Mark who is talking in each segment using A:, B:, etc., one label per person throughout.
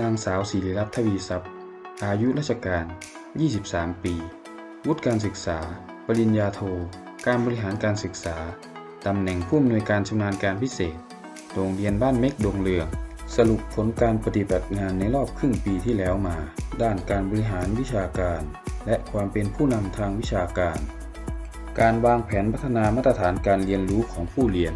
A: นางสาวศิริรัตน์ทวีทรัพย์ อายุราชการ 23 ปี วุฒิการศึกษา ปริญญาโท การบริหารการศึกษา ตำแหน่งผู้อำนวยการชำนาญการพิเศษ โรงเรียนบ้านเม็กดงเรืองสรุปผลการปฏิบัติงานในรอบครึ่งปีที่แล้วมา ด้านการบริหารวิชาการ และความเป็นผู้นำทางวิชาการ การวางแผนพัฒนามาตรฐานการเรียนรู้ของผู้เรียน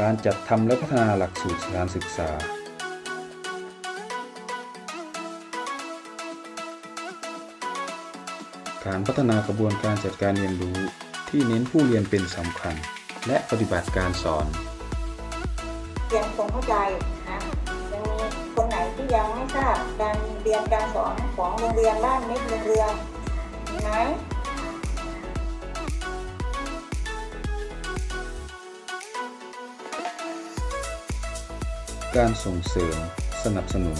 A: การจัดทำและพัฒนาหลักสูตรสถานศึกษา การพัฒนากระบวนการจัดการเรียนรู้ที่เน้นผู้เรียนเป็นสำคัญ และปฏิบัติการสอน
B: เรียนคงเข้าใจนะยังมีคนไหนที่ยังไม่ทราบการเรียนการสอนของโรงเรียนบ้านเม็ดโรงเรืองมีไหม
A: การส่งเสริม สนับสนุน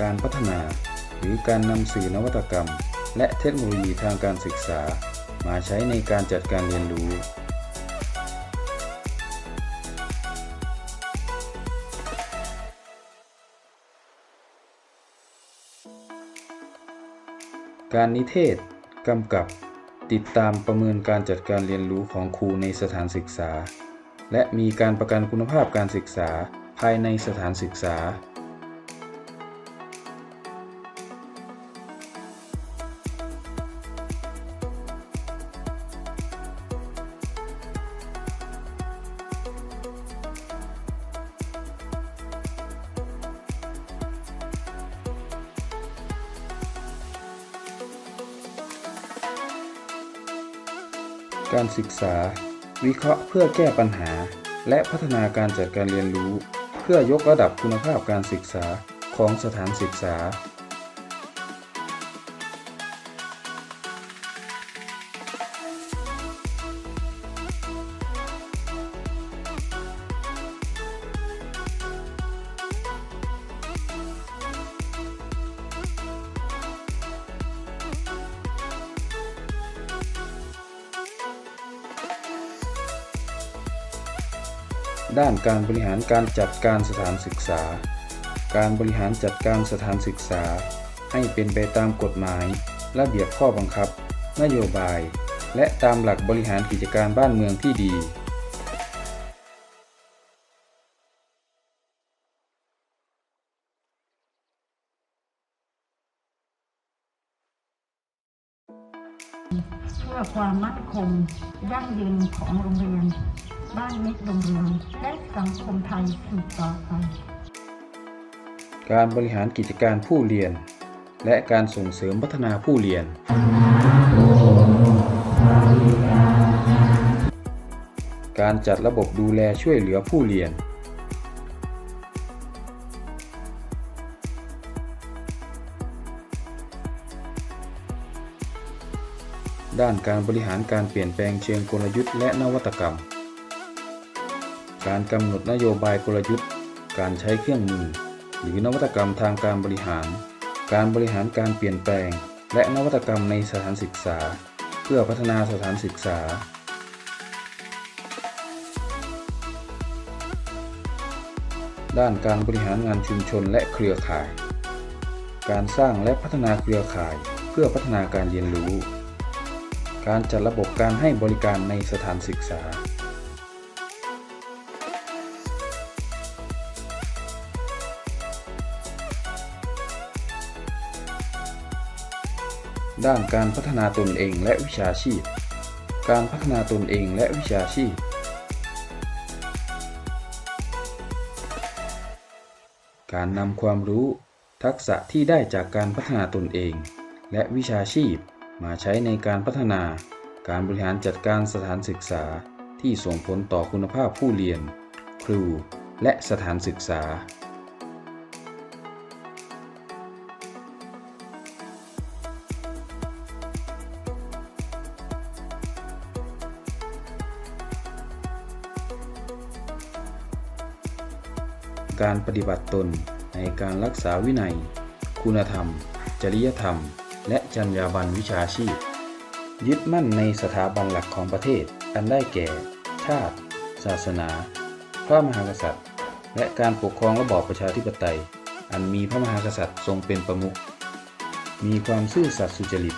A: การพัฒนา หรือการนำสื่อนวัตกรรม และเทคโนโลยีทางการศึกษา มาใช้ในการจัดการเรียนรู้ การนิเทศกำกับ ติดตามประเมินการจัดการเรียนรู้ของครูในสถานศึกษา และมีการประกันคุณภาพการศึกษา ภายในสถานศึกษา การศึกษา วิเคราะห์เพื่อแก้ปัญหา และพัฒนาการจัดการเรียนรู้ เพื่อยกระดับคุณภาพการศึกษาของสถานศึกษา ด้านการบริหารการจัดการสถานศึกษา การบริหารจัดการสถานศึกษา ให้เป็นไปตามกฎหมาย ระเบียบข้อบังคับ นโยบาย และตามหลักบริหารกิจการบ้านเมืองที่ดี
C: เพื่อความมั่นคงยั่งยืนของโรงเรียน บ้านเม็ดโรงเรียนและสังคมไทยสืบต่อไป
A: การบริหารกิจการผู้เรียน และการส่งเสริมพัฒนาผู้เรียน การจัดระบบดูแลช่วยเหลือผู้เรียน ด้านการบริหารการเปลี่ยนแปลงเชิงกลยุทธ์และนวัตกรรม การกำหนดนโยบายกลยุทธ์ การใช้เครื่องมือ หรือนวัตกรรมทางการบริหาร การบริหารการเปลี่ยนแปลง และนวัตกรรมในสถานศึกษา เพื่อพัฒนาสถานศึกษาด้านการบริหารงานชุมชนและเครือข่าย การสร้างและพัฒนาเครือข่ายเพื่อพัฒนาการเรียนรู้ การจัดระบบการให้บริการในสถานศึกษา ด้านการพัฒนาตนเองและวิชาชีพ การพัฒนาตนเองและวิชาชีพ การนำความรู้ ทักษะที่ได้จากการพัฒนาตนเอง และวิชาชีพ มาใช้ในการพัฒนาการบริหารจัดการสถานศึกษาที่ส่งผลต่อคุณภาพผู้เรียน ครู และสถานศึกษา การปฏิบัติตนในการรักษาวินัย คุณธรรม จริยธรรม และจรรยาบรรณวิชาชีพ ยึดมั่นในสถาบันหลักของประเทศ อันได้แก่ ชาติ ศาสนา พระมหากษัตริย์ และการปกครองระบอบประชาธิปไตย อันมีพระมหากษัตริย์ทรงเป็นประมุขมีความซื่อสัตย์สุจริต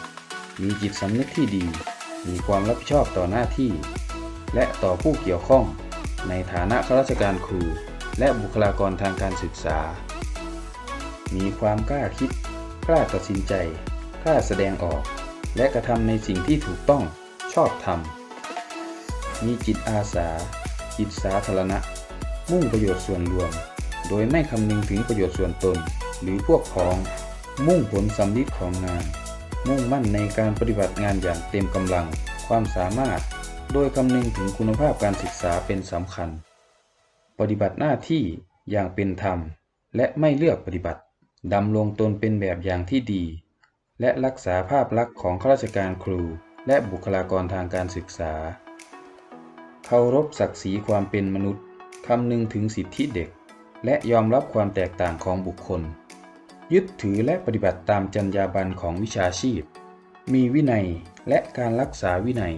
A: มีจิตสำนึกที่ดี มีความรับผิดชอบต่อหน้าที่ และต่อผู้เกี่ยวข้อง ในฐานะข้าราชการครู และบุคลากรทางการศึกษา มีความกล้าคิด กล้าตัดสินใจ กล้าแสดงออก และกระทำในสิ่งที่ถูกต้องชอบธรรม มีจิตอาสา จิตสาธารณะ มุ่งประโยชน์ส่วนรวม โดยไม่คำนึงถึงประโยชน์ส่วนตน หรือพวกพ้อง มุ่งผลสำลิดของงาน มุ่งมั่นในการปฏิบัติงานอย่างเต็มกำลัง ความสามารถ โดยคำนึงถึงคุณภาพการศึกษาเป็นสำคัญ ปฏิบัติหน้าที่อย่างเป็นธรรม และไม่เลือกปฏิบัติดำรงตนเป็นแบบอย่างที่ดี และรักษาภาพลักษณ์ของข้าราชการครู และบุคลากรทางการศึกษา เคารพศักดิ์ศรีความเป็นมนุษย์ คำนึงถึงสิทธิเด็ก และยอมรับความแตกต่างของบุคคล ยึดถือและปฏิบัติตามจรรยาบรรณของวิชาชีพ มีวินัยและการรักษาวินัย